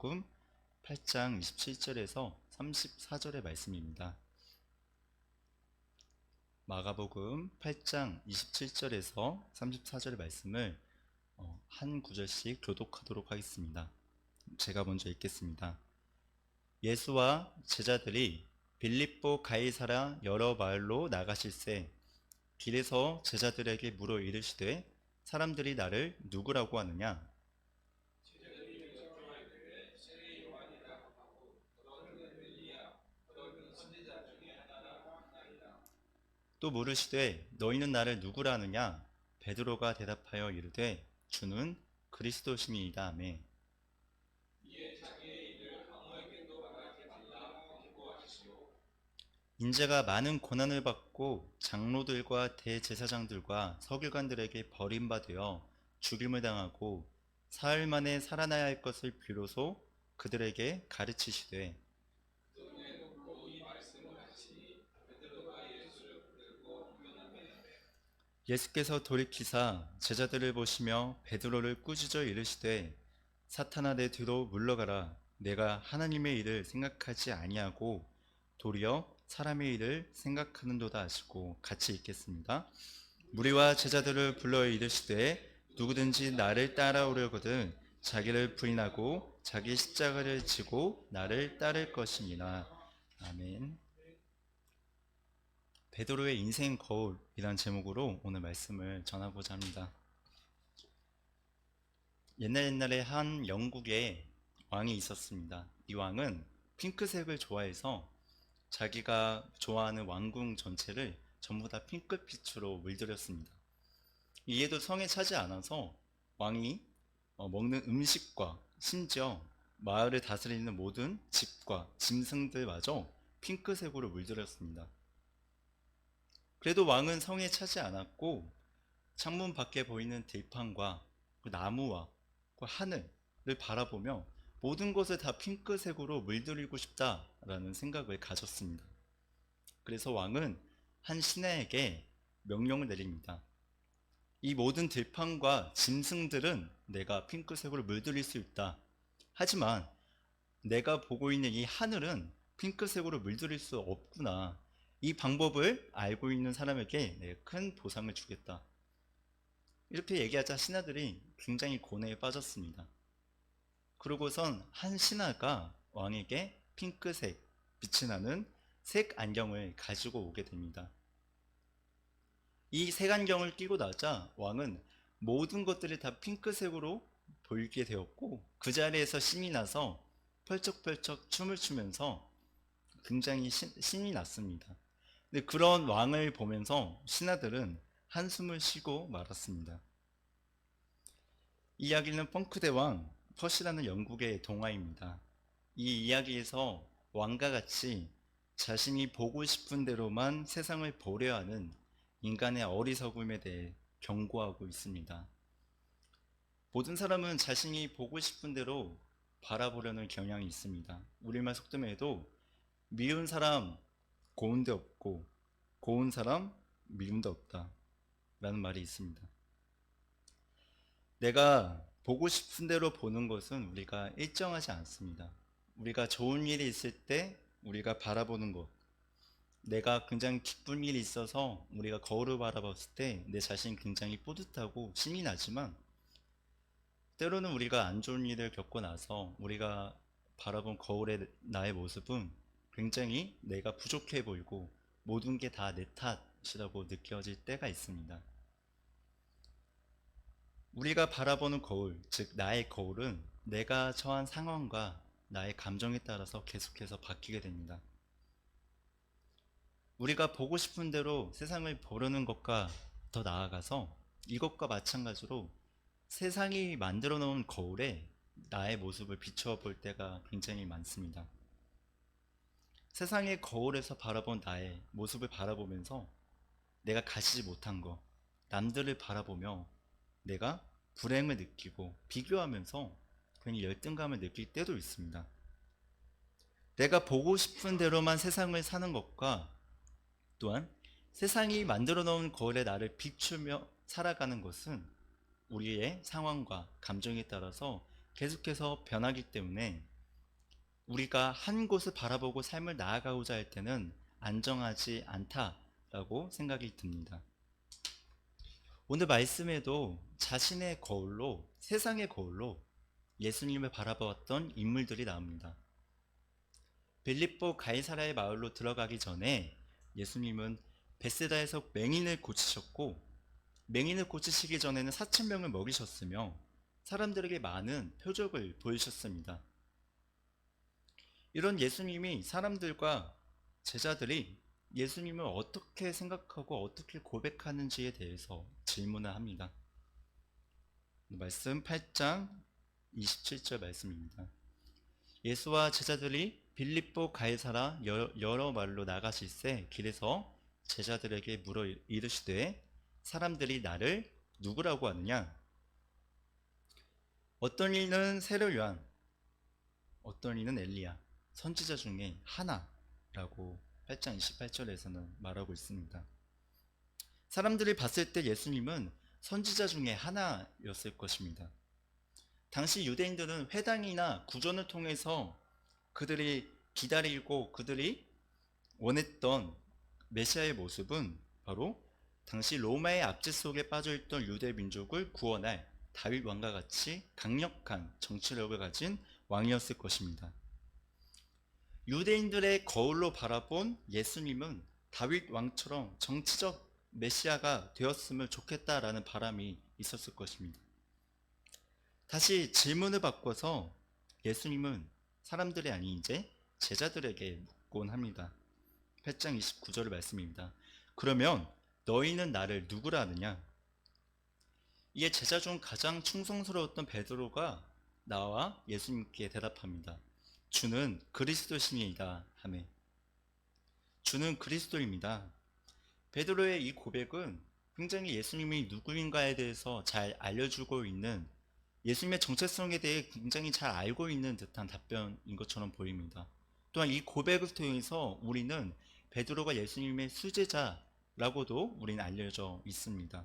마가복음 8장 27절에서 34절의 말씀입니다. 마가복음 8장 27절에서 34절의 말씀을 어, 한 구절씩 교독하도록 하겠습니다. 제가 먼저 읽겠습니다. 예수와 제자들이 빌립보 가이사라 여러 마을로 나가실새 길에서 제자들에게 물어 이르시되 사람들이 나를 누구라고 하느냐 또 물으시되 너희는 나를 누구라 하느냐? 베드로가 대답하여 이르되 주는 그리스도시니이다. 하매 인자가 많은 고난을 받고 장로들과 대제사장들과 서기관들에게 버림받으어 죽임을 당하고 사흘 만에 살아나야 할 것을 비로소 그들에게 가르치시되 예수께서 돌이키사 제자들을 보시며 베드로를 꾸짖어 이르시되 사탄아 내 뒤로 물러가라 내가 하나님의 일을 생각하지 아니하고 도리어 사람의 일을 생각하는도다 하시고 같이 읽겠습니다. 무리와 제자들을 불러 이르시되 누구든지 나를 따라오려거든 자기를 부인하고 자기 십자가를 지고 나를 따를 것이니라. 아멘. 베드로의 인생 거울이란 제목으로 오늘 말씀을 전하고자 합니다. 옛날 옛날에 한 영국에 왕이 있었습니다. 이 왕은 핑크색을 좋아해서 자기가 좋아하는 왕궁 전체를 전부 다 핑크빛으로 물들였습니다. 이에도 성에 차지 않아서 왕이 어, 먹는 음식과 심지어 마을을 다스리는 모든 집과 짐승들마저 핑크색으로 물들였습니다. 그래도 왕은 성에 차지 않았고 창문 밖에 보이는 들판과 그 나무와 그 하늘을 바라보며 모든 것을 다 핑크색으로 물들이고 싶다라는 생각을 가졌습니다. 그래서 왕은 한 신하에게 명령을 내립니다. 이 모든 들판과 짐승들은 내가 핑크색으로 물들일 수 있다. 하지만 내가 보고 있는 이 하늘은 핑크색으로 물들일 수 없구나. 이 방법을 알고 있는 사람에게 내가 큰 보상을 주겠다. 이렇게 얘기하자 신하들이 굉장히 고뇌에 빠졌습니다. 그러고선 한 신하가 왕에게 핑크색, 빛이 나는 색 안경을 가지고 오게 됩니다. 이 색 안경을 끼고 나자 왕은 모든 것들이 다 핑크색으로 보이게 되었고 그 자리에서 신이 나서 펄쩍펄쩍 춤을 추면서 굉장히 신, 신이 났습니다. 근데 그런 왕을 보면서 신하들은 한숨을 쉬고 말았습니다. 이 이야기는 펑크대 왕 퍼시라는 영국의 동화입니다. 이 이야기에서 왕과 같이 자신이 보고 싶은 대로만 세상을 보려 하는 인간의 어리석음에 대해 경고하고 있습니다. 모든 사람은 자신이 보고 싶은 대로 바라보려는 경향이 있습니다. 우리말 속담에도 미운 사람 고운 데 없고 고운 사람 미운 데 없다 라는 말이 있습니다. 내가 보고 싶은 대로 보는 것은 우리가 일정하지 않습니다. 우리가 좋은 일이 있을 때 우리가 바라보는 것, 내가 굉장히 기쁜 일이 있어서 우리가 거울을 바라봤을 때 내 자신이 굉장히 뿌듯하고 신이 나지만 때로는 우리가 안 좋은 일을 겪고 나서 우리가 바라본 거울의 나의 모습은 굉장히 내가 부족해 보이고 모든 게 다 내 탓이라고 느껴질 때가 있습니다. 우리가 바라보는 거울, 즉 나의 거울은 내가 처한 상황과 나의 감정에 따라서 계속해서 바뀌게 됩니다. 우리가 보고 싶은 대로 세상을 보려는 것과 더 나아가서 이것과 마찬가지로 세상이 만들어 놓은 거울에 나의 모습을 비추어 볼 때가 굉장히 많습니다. 세상의 거울에서 바라본 나의 모습을 바라보면서 내가 가지지 못한 것, 남들을 바라보며 내가 불행을 느끼고 비교하면서 괜히 열등감을 느낄 때도 있습니다. 내가 보고 싶은 대로만 세상을 사는 것과 또한 세상이 만들어 놓은 거울에 나를 비추며 살아가는 것은 우리의 상황과 감정에 따라서 계속해서 변하기 때문에 우리가 한 곳을 바라보고 삶을 나아가고자 할 때는 안정하지 않다라고 생각이 듭니다. 오늘 말씀에도 자신의 거울로 세상의 거울로 예수님을 바라보았던 인물들이 나옵니다. 빌립보 가이사라의 마을로 들어가기 전에 예수님은 베세다에서 맹인을 고치셨고 맹인을 고치시기 전에는 4천 명을 먹이셨으며 사람들에게 많은 표적을 보이셨습니다. 이런 예수님이 사람들과 제자들이 예수님을 어떻게 생각하고 어떻게 고백하는지에 대해서 질문을 합니다. 말씀 8장 27절 말씀입니다. 예수와 제자들이 빌립보 가이사라 여러, 말로 나가실새 길에서 제자들에게 물어 이르시되 사람들이 나를 누구라고 하느냐? 어떤 이는 세례 요한, 어떤 이는 엘리야, 선지자 중에 하나라고 8장 28절에서는 말하고 있습니다. 사람들이 봤을 때 예수님은 선지자 중에 하나였을 것입니다. 당시 유대인들은 회당이나 구전을 통해서 그들이 기다리고 그들이 원했던 메시아의 모습은 바로 당시 로마의 압제 속에 빠져있던 유대 민족을 구원할 다윗 왕과 같이 강력한 정치력을 가진 왕이었을 것입니다. 유대인들의 거울로 바라본 예수님은 다윗 왕처럼 정치적 메시아가 되었으면 좋겠다라는 바람이 있었을 것입니다. 다시 질문을 바꿔서 예수님은 사람들이 아닌 이제 제자들에게 묻곤 합니다. 8장 29절 말씀입니다. 그러면 너희는 나를 누구라 하느냐? 이에 제자 중 가장 충성스러웠던 베드로가 나와 예수님께 대답합니다. 주는 그리스도신이다 하매 주는 그리스도입니다. 베드로의 이 고백은 굉장히 예수님이 누구인가에 대해서 잘 알려주고 있는 예수님의 정체성에 대해 굉장히 잘 알고 있는 듯한 답변인 것처럼 보입니다. 또한 이 고백을 통해서 우리는 베드로가 예수님의 수제자라고도 우리는 알려져 있습니다.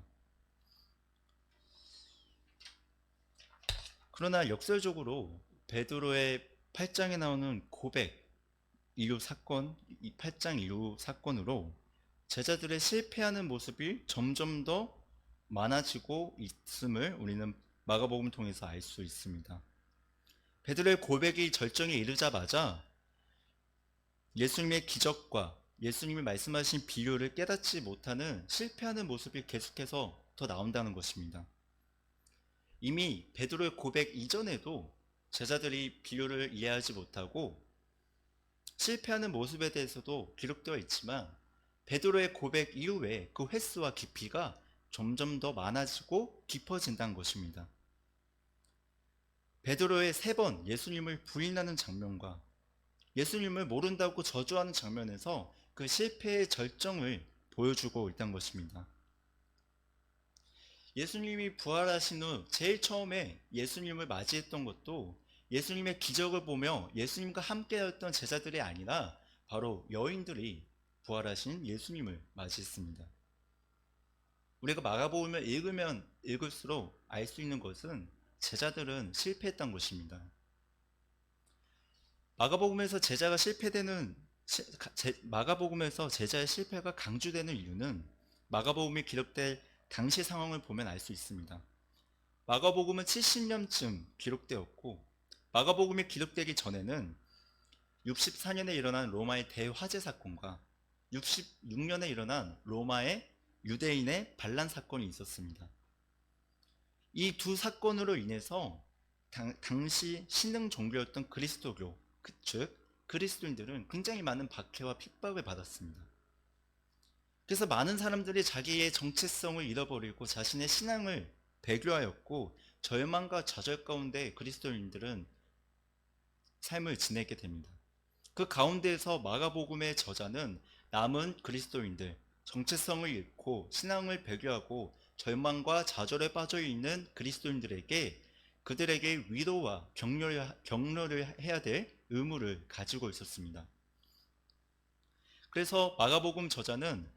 그러나 역설적으로 베드로의 8장에 나오는 고백 이후 사건, 이 8장 이후 사건으로 제자들의 실패하는 모습이 점점 더 많아지고 있음을 우리는 마가복음을 통해서 알 수 있습니다. 베드로의 고백이 절정에 이르자마자 예수님의 기적과 예수님이 말씀하신 비유를 깨닫지 못하는 실패하는 모습이 계속해서 더 나온다는 것입니다. 이미 베드로의 고백 이전에도 제자들이 비유를 이해하지 못하고 실패하는 모습에 대해서도 기록되어 있지만 베드로의 고백 이후에 그 횟수와 깊이가 점점 더 많아지고 깊어진다는 것입니다. 베드로의 세 번 예수님을 부인하는 장면과 예수님을 모른다고 저주하는 장면에서 그 실패의 절정을 보여주고 있다는 것입니다. 예수님이 부활하신 후 제일 처음에 예수님을 맞이했던 것도 예수님의 기적을 보며 예수님과 함께였던 제자들이 아니라 바로 여인들이 부활하신 예수님을 맞이했습니다. 우리가 마가복음을 읽으면 읽을수록 알 수 있는 것은 제자들은 실패했던 것입니다. 마가복음에서 제자가 실패되는 마가복음에서 제자의 실패가 강조되는 이유는 마가복음이 기록될 당시 상황을 보면 알 수 있습니다. 마가복음은 70년쯤 기록되었고 마가복음이 기록되기 전에는 64년에 일어난 로마의 대화재 사건과 66년에 일어난 로마의 유대인의 반란 사건이 있었습니다. 이 두 사건으로 인해서 당, 당시 신흥 종교였던 그리스도교, 그, 즉 그리스도인들은 굉장히 많은 박해와 핍박을 받았습니다. 그래서 많은 사람들이 자기의 정체성을 잃어버리고 자신의 신앙을 배교하였고 절망과 좌절 가운데 그리스도인들은 삶을 지내게 됩니다. 그 가운데에서 마가복음의 저자는 남은 그리스도인들, 정체성을 잃고 신앙을 배교하고 절망과 좌절에 빠져 있는 그리스도인들에게 그들에게 위로와 격려를, 격려를 해야 될 의무를 가지고 있었습니다. 그래서 마가복음 저자는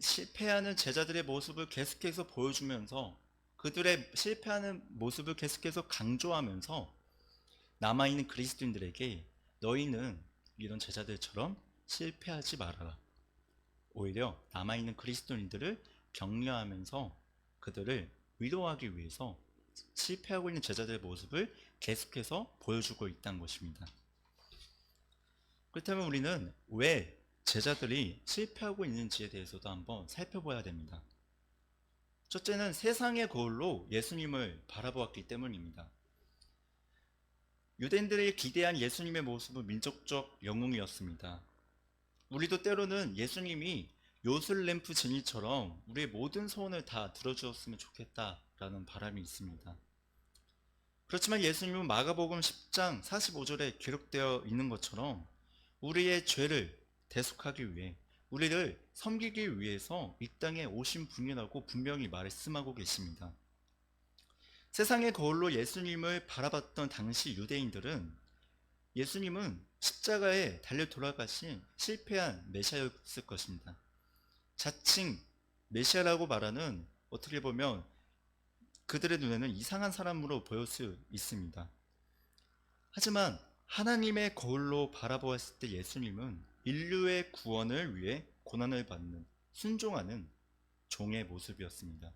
실패하는 제자들의 모습을 계속해서 보여주면서 그들의 실패하는 모습을 계속해서 강조하면서 남아있는 그리스도인들에게 너희는 이런 제자들처럼 실패하지 말아라. 오히려 남아있는 그리스도인들을 격려하면서 그들을 위로하기 위해서 실패하고 있는 제자들의 모습을 계속해서 보여주고 있다는 것입니다. 그렇다면 우리는 왜 제자들이 실패하고 있는지에 대해서도 한번 살펴봐야 됩니다. 첫째는 세상의 거울로 예수님을 바라보았기 때문입니다. 유대인들이 기대한 예수님의 모습은 민족적 영웅이었습니다. 우리도 때로는 예수님이 요술램프 진이처럼 우리의 모든 소원을 다 들어주었으면 좋겠다라는 바람이 있습니다. 그렇지만 예수님은 마가복음 10장 45절에 기록되어 있는 것처럼 우리의 죄를 대속하기 위해 우리를 섬기기 위해서 이 땅에 오신 분이라고 분명히 말씀하고 계십니다. 세상의 거울로 예수님을 바라봤던 당시 유대인들은 예수님은 십자가에 달려 돌아가신 실패한 메시아였을 것입니다. 자칭 메시아라고 말하는 어떻게 보면 그들의 눈에는 이상한 사람으로 보일 수 있습니다. 하지만 하나님의 거울로 바라보았을 때 예수님은 인류의 구원을 위해 고난을 받는 순종하는 종의 모습이었습니다.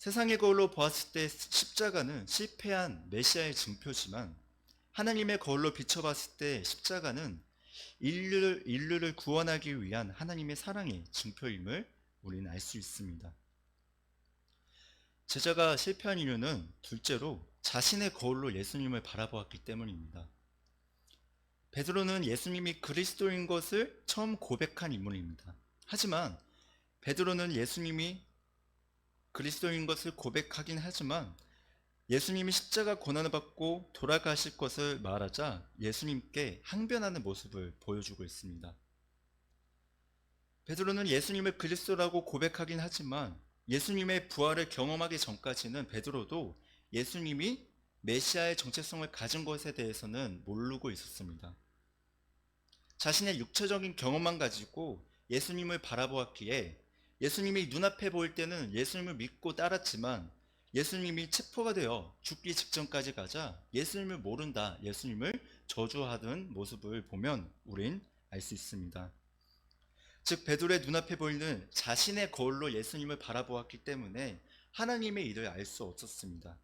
세상의 거울로 보았을 때 십자가는 실패한 메시아의 증표지만 하나님의 거울로 비춰봤을 때 십자가는 인류를, 인류를 구원하기 위한 하나님의 사랑의 증표임을 우리는 알 수 있습니다. 제자가 실패한 이유는 둘째로 자신의 거울로 예수님을 바라보았기 때문입니다. 베드로는 예수님이 그리스도인 것을 처음 고백한 인물입니다. 하지만 베드로는 예수님이 그리스도인 것을 고백하긴 하지만 예수님이 십자가 고난을 받고 돌아가실 것을 말하자 예수님께 항변하는 모습을 보여주고 있습니다. 베드로는 예수님을 그리스도라고 고백하긴 하지만 예수님의 부활을 경험하기 전까지는 베드로도 예수님이 메시아의 정체성을 가진 것에 대해서는 모르고 있었습니다. 자신의 육체적인 경험만 가지고 예수님을 바라보았기에 예수님이 눈앞에 보일 때는 예수님을 믿고 따랐지만 예수님이 체포가 되어 죽기 직전까지 가자 예수님을 모른다, 예수님을 저주하던 모습을 보면 우린 알 수 있습니다. 즉 베드로의 눈앞에 보이는 자신의 거울로 예수님을 바라보았기 때문에 하나님의 일을 알 수 없었습니다.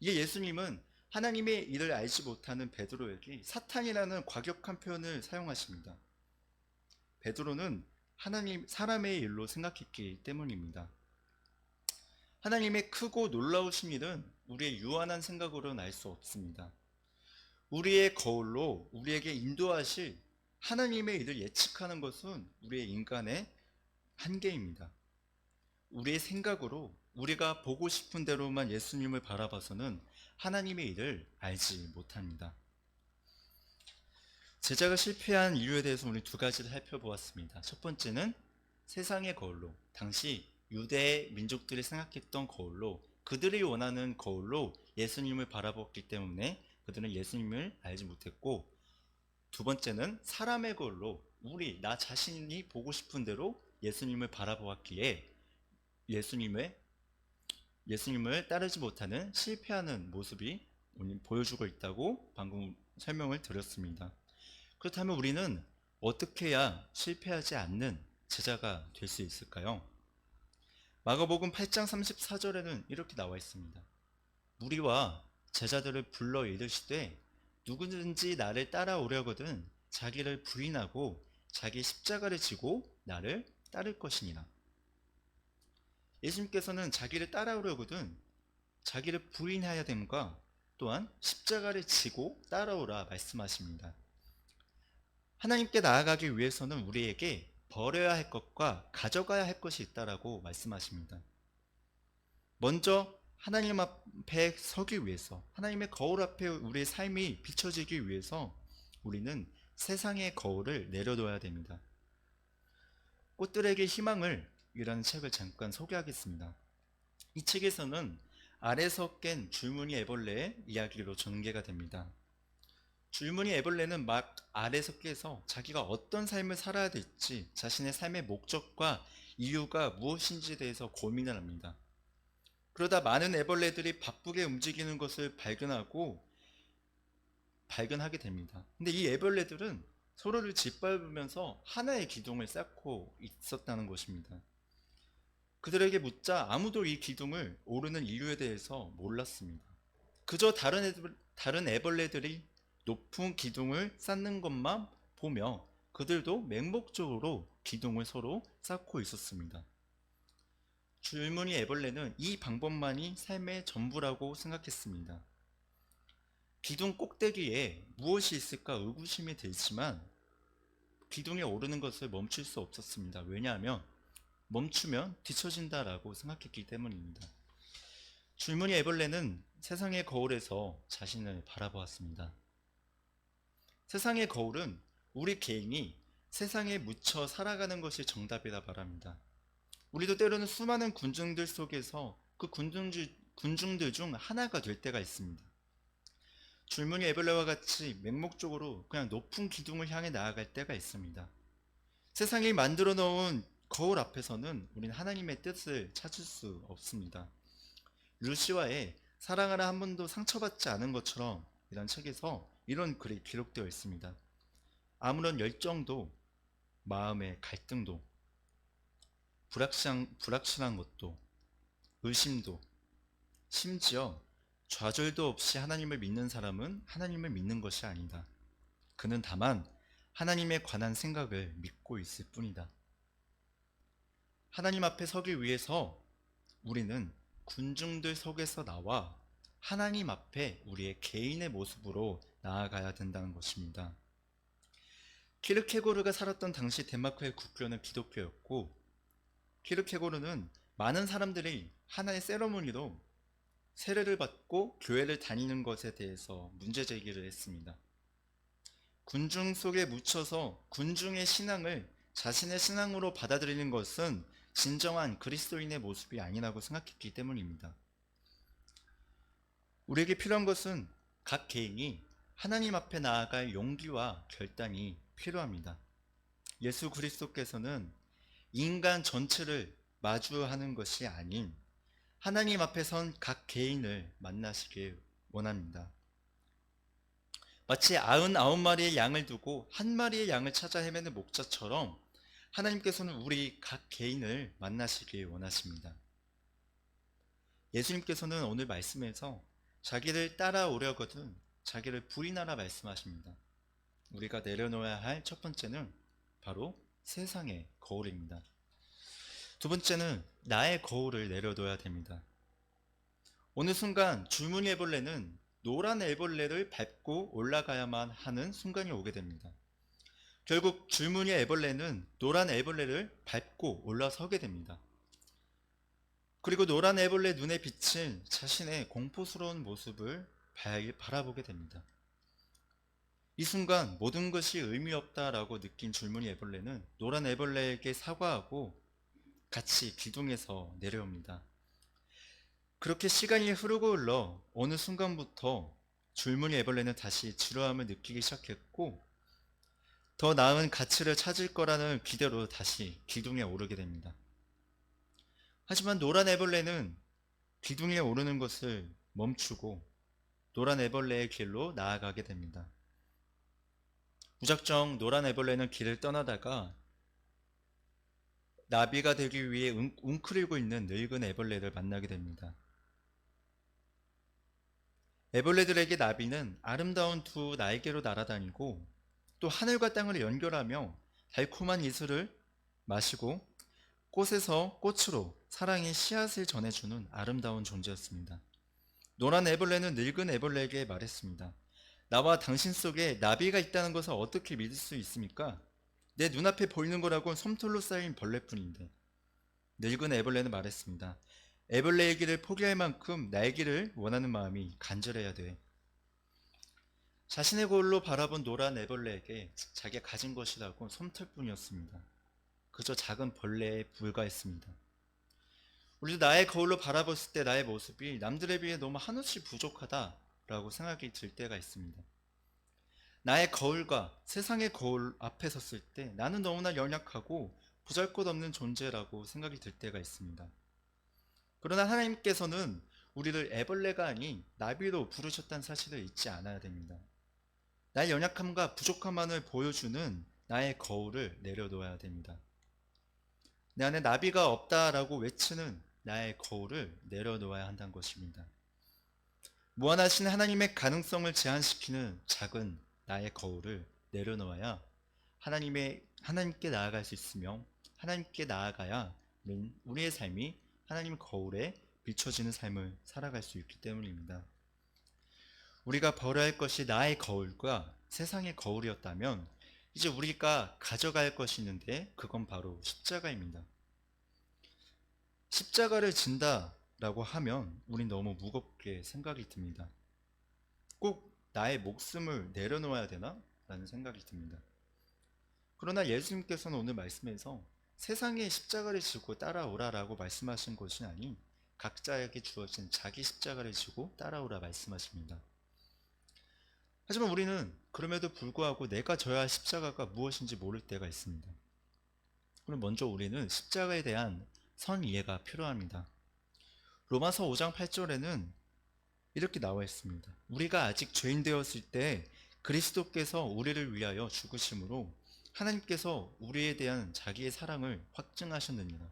이에 예수님은 하나님의 일을 알지 못하는 베드로에게 사탄이라는 과격한 표현을 사용하십니다. 베드로는 하나님 사람의 일로 생각했기 때문입니다. 하나님의 크고 놀라우신 일은 우리의 유한한 생각으로는 알 수 없습니다. 우리의 거울로 우리에게 인도하실 하나님의 일을 예측하는 것은 우리의 인간의 한계입니다. 우리의 생각으로 우리가 보고 싶은 대로만 예수님을 바라봐서는 하나님의 일을 알지 못합니다. 제자가 실패한 이유에 대해서 우리 두 가지를 살펴보았습니다. 첫 번째는 세상의 거울로, 당시 유대 민족들이 생각했던 거울로, 그들이 원하는 거울로 예수님을 바라봤기 때문에 그들은 예수님을 알지 못했고, 두 번째는 사람의 거울로, 우리, 나 자신이 보고 싶은 대로 예수님을 바라보았기에 예수님의 예수님을 따르지 못하는 실패하는 모습이 보여주고 있다고 방금 설명을 드렸습니다. 그렇다면 우리는 어떻게 해야 실패하지 않는 제자가 될 수 있을까요? 마가복음 8장 34절에는 이렇게 나와 있습니다. 무리와 제자들을 불러 이르시되 누구든지 나를 따라오려거든 자기를 부인하고 자기 십자가를 지고 나를 따를 것이니라. 예수님께서는 자기를 따라오려거든 자기를 부인해야 됨과 또한 십자가를 지고 따라오라 말씀하십니다. 하나님께 나아가기 위해서는 우리에게 버려야 할 것과 가져가야 할 것이 있다라고 말씀하십니다. 먼저 하나님 앞에 서기 위해서 하나님의 거울 앞에 우리의 삶이 비춰지기 위해서 우리는 세상의 거울을 내려둬야 됩니다. 꽃들에게 희망을 이라는 책을 잠깐 소개하겠습니다. 이 책에서는 아래서 깬 줄무늬 애벌레의 이야기로 전개가 됩니다. 줄무늬 애벌레는 막 아래서 깨서 자기가 어떤 삶을 살아야 될지 자신의 삶의 목적과 이유가 무엇인지에 대해서 고민을 합니다. 그러다 많은 애벌레들이 바쁘게 움직이는 것을 발견하고 발견하게 됩니다. 근데 이 애벌레들은 서로를 짓밟으면서 하나의 기둥을 쌓고 있었다는 것입니다. 그들에게 묻자 아무도 이 기둥을 오르는 이유에 대해서 몰랐습니다. 그저 다른 애들, 다른 애벌레들이 높은 기둥을 쌓는 것만 보며 그들도 맹목적으로 기둥을 서로 쌓고 있었습니다. 줄무늬 애벌레는 이 방법만이 삶의 전부라고 생각했습니다. 기둥 꼭대기에 무엇이 있을까 의구심이 들지만 기둥에 오르는 것을 멈출 수 없었습니다. 왜냐하면 멈추면 뒤처진다라고 생각했기 때문입니다. 줄무늬 애벌레는 세상의 거울에서 자신을 바라보았습니다. 세상의 거울은 우리 개인이 세상에 묻혀 살아가는 것이 정답이라 말합니다. 우리도 때로는 수많은 군중들 속에서 그 군중들, 군중들 중 하나가 될 때가 있습니다. 줄무늬 애벌레와 같이 맹목적으로 그냥 높은 기둥을 향해 나아갈 때가 있습니다. 세상이 만들어 놓은 거울 앞에서는 우리는 하나님의 뜻을 찾을 수 없습니다. 루시와의 사랑하라 한 번도 상처받지 않은 것처럼 이런 책에서 이런 글이 기록되어 있습니다. 아무런 열정도 마음의 갈등도 불확실한, 불확실한 것도 의심도 심지어 좌절도 없이 하나님을 믿는 사람은 하나님을 믿는 것이 아니다. 그는 다만 하나님에 관한 생각을 믿고 있을 뿐이다. 하나님 앞에 서기 위해서 우리는 군중들 속에서 나와 하나님 앞에 우리의 개인의 모습으로 나아가야 된다는 것입니다. 키르케고르가 살았던 당시 덴마크의 국교는 기독교였고 키르케고르는 많은 사람들이 하나의 세러머니로 세례를 받고 교회를 다니는 것에 대해서 문제 제기를 했습니다. 군중 속에 묻혀서 군중의 신앙을 자신의 신앙으로 받아들이는 것은 진정한 그리스도인의 모습이 아니라고 생각했기 때문입니다. 우리에게 필요한 것은 각 개인이 하나님 앞에 나아갈 용기와 결단이 필요합니다. 예수 그리스도께서는 인간 전체를 마주하는 것이 아닌 하나님 앞에 선 각 개인을 만나시길 원합니다. 마치 아흔아홉 마리의 양을 두고 한 마리의 양을 찾아 헤매는 목자처럼 하나님께서는 우리 각 개인을 만나시길 원하십니다. 예수님께서는 오늘 말씀에서 자기를 따라오려거든 자기를 부인하라 말씀하십니다. 우리가 내려놓아야 할 첫 번째는 바로 세상의 거울입니다. 두 번째는 나의 거울을 내려둬야 됩니다. 어느 순간 줄무늬 애벌레는 노란 애벌레를 밟고 올라가야만 하는 순간이 오게 됩니다. 결국 줄무늬 애벌레는 노란 애벌레를 밟고 올라서게 됩니다. 그리고 노란 애벌레 눈에 비친 자신의 공포스러운 모습을 바라보게 됩니다. 이 순간 모든 것이 의미 없다라고 느낀 줄무늬 애벌레는 노란 애벌레에게 사과하고 같이 기둥에서 내려옵니다. 그렇게 시간이 흐르고 흘러 어느 순간부터 줄무늬 애벌레는 다시 지루함을 느끼기 시작했고 더 나은 가치를 찾을 거라는 기대로 다시 기둥에 오르게 됩니다. 하지만 노란 애벌레는 기둥에 오르는 것을 멈추고 노란 애벌레의 길로 나아가게 됩니다. 무작정 노란 애벌레는 길을 떠나다가 나비가 되기 위해 웅, 웅크리고 있는 늙은 애벌레를 만나게 됩니다. 애벌레들에게 나비는 아름다운 두 날개로 날아다니고 또 하늘과 땅을 연결하며 달콤한 이슬을 마시고 꽃에서 꽃으로 사랑의 씨앗을 전해주는 아름다운 존재였습니다. 노란 애벌레는 늙은 애벌레에게 말했습니다. 나와 당신 속에 나비가 있다는 것을 어떻게 믿을 수 있습니까? 내 눈앞에 보이는 거라곤 솜털로 쌓인 벌레뿐인데. 늙은 애벌레는 말했습니다. 애벌레의 길을 포기할 만큼 날기를 원하는 마음이 간절해야 돼. 자신의 거울로 바라본 노란 애벌레에게 자기가 가진 것이라고 솜털뿐이었습니다. 그저 작은 벌레에 불과했습니다. 우리도 나의 거울로 바라봤을 때 나의 모습이 남들에 비해 너무 한없이 부족하다라고 생각이 들 때가 있습니다. 나의 거울과 세상의 거울 앞에 섰을 때 나는 너무나 연약하고 보잘 것 없는 존재라고 생각이 들 때가 있습니다. 그러나 하나님께서는 우리를 애벌레가 아닌 나비로 부르셨다는 사실을 잊지 않아야 됩니다. 나의 연약함과 부족함만을 보여주는 나의 거울을 내려놓아야 됩니다. 내 안에 나비가 없다라고 외치는 나의 거울을 내려놓아야 한다는 것입니다. 무한하신 하나님의 가능성을 제한시키는 작은 나의 거울을 내려놓아야 하나님의 하나님께 나아갈 수 있으며 하나님께 나아가야 우리는 우리의 삶이 하나님 거울에 비춰지는 삶을 살아갈 수 있기 때문입니다. 우리가 벌어야 할 것이 나의 거울과 세상의 거울이었다면 이제 우리가 가져갈 것이 있는데 그건 바로 십자가입니다. 십자가를 진다라고 하면 우린 너무 무겁게 생각이 듭니다. 꼭 나의 목숨을 내려놓아야 되나? 라는 생각이 듭니다. 그러나 예수님께서는 오늘 말씀에서 세상의 십자가를 지고 따라오라라고 말씀하신 것이 아닌 각자에게 주어진 자기 십자가를 지고 따라오라 말씀하십니다. 하지만 우리는 그럼에도 불구하고 내가 져야 할 십자가가 무엇인지 모를 때가 있습니다. 그럼 먼저 우리는 십자가에 대한 선 이해가 필요합니다. 로마서 5장 8절에는 이렇게 나와 있습니다. 우리가 아직 죄인 되었을 때 그리스도께서 우리를 위하여 죽으심으로 하나님께서 우리에 대한 자기의 사랑을 확증하셨느니라.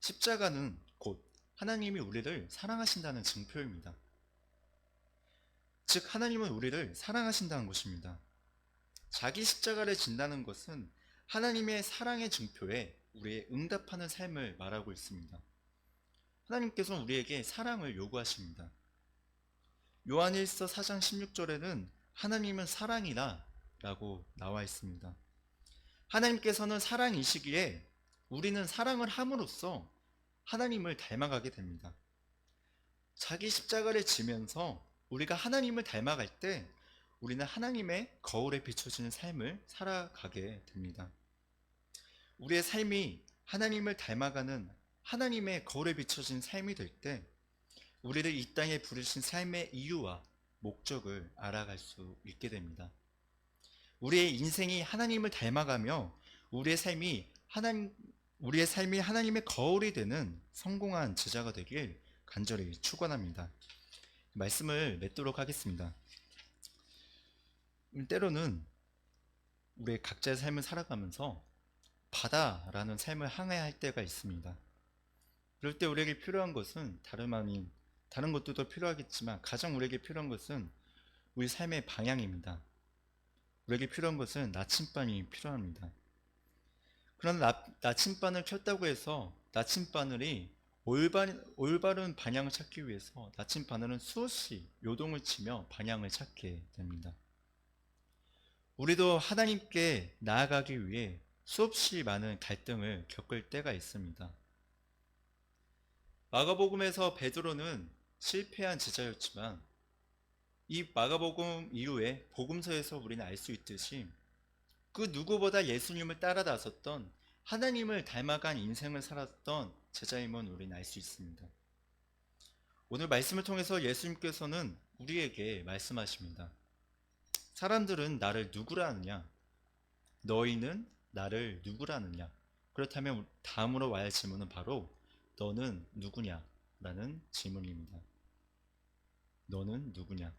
십자가는 곧 하나님이 우리를 사랑하신다는 증표입니다. 즉, 하나님은 우리를 사랑하신다는 것입니다. 자기 십자가를 진다는 것은 하나님의 사랑의 증표에 우리의 응답하는 삶을 말하고 있습니다. 하나님께서는 우리에게 사랑을 요구하십니다. 요한일서 4장 16절에는 하나님은 사랑이라 라고 나와 있습니다. 하나님께서는 사랑이시기에 우리는 사랑을 함으로써 하나님을 닮아가게 됩니다. 자기 십자가를 지면서 우리가 하나님을 닮아갈 때 우리는 하나님의 거울에 비춰지는 삶을 살아가게 됩니다. 우리의 삶이 하나님을 닮아가는 하나님의 거울에 비춰진 삶이 될 때 우리를 이 땅에 부르신 삶의 이유와 목적을 알아갈 수 있게 됩니다. 우리의 인생이 하나님을 닮아가며 우리의 삶이 하나님 우리의 삶이 하나님의 거울이 되는 성공한 제자가 되길 간절히 축원합니다. 말씀을 맺도록 하겠습니다. 음, 때로는 우리의 각자의 삶을 살아가면서 바다라는 삶을 항해할 할 때가 있습니다. 그럴 때 우리에게 필요한 것은 다름 아닌 다른 것도 필요하겠지만 가장 우리에게 필요한 것은 우리 삶의 방향입니다. 우리에게 필요한 것은 나침반이 필요합니다. 그러나 나, 침반을 켰다고 해서 나침바늘이 올바른, 올바른 방향을 찾기 위해서 나침바늘은 수없이 요동을 치며 방향을 찾게 됩니다. 우리도 하나님께 나아가기 위해 수없이 많은 갈등을 겪을 때가 있습니다. 마가복음에서 베드로는 실패한 제자였지만 이 마가복음 이후에 복음서에서 우리는 알 수 있듯이 그 누구보다 예수님을 따라 나섰던 하나님을 닮아간 인생을 살았던 제자임은 우리는 알 수 있습니다. 오늘 말씀을 통해서 예수님께서는 우리에게 말씀하십니다. 사람들은 나를 누구라느냐? 너희는 나를 누구라느냐? 그렇다면 다음으로 와야 할 질문은 바로 너는 누구냐? 라는 질문입니다. 너는 누구냐?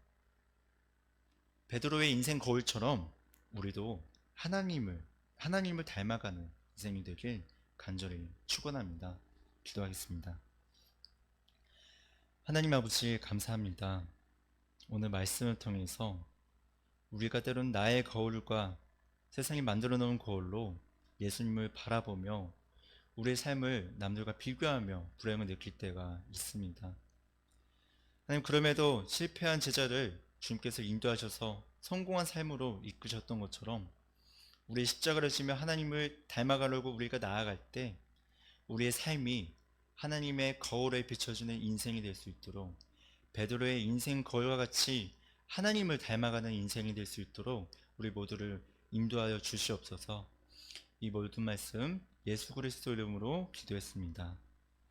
베드로의 인생 거울처럼 우리도 하나님을 하나님을 닮아가는 인생이 되길 간절히 축원합니다. 기도하겠습니다. 하나님 아버지 감사합니다. 오늘 말씀을 통해서 우리가 때론 나의 거울과 세상이 만들어 놓은 거울로 예수님을 바라보며 우리의 삶을 남들과 비교하며 불행을 느낄 때가 있습니다. 하나님 그럼에도 실패한 제자를 주님께서 인도하셔서 성공한 삶으로 이끄셨던 것처럼 우리의 십자가를 지며 하나님을 닮아가려고 우리가 나아갈 때 우리의 삶이 하나님의 거울에 비춰주는 인생이 될 수 있도록 베드로의 인생 거울과 같이 하나님을 닮아가는 인생이 될 수 있도록 우리 모두를 인도하여 주시옵소서. 이 모든 말씀 예수 그리스도 이름으로 기도했습니다.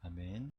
아멘.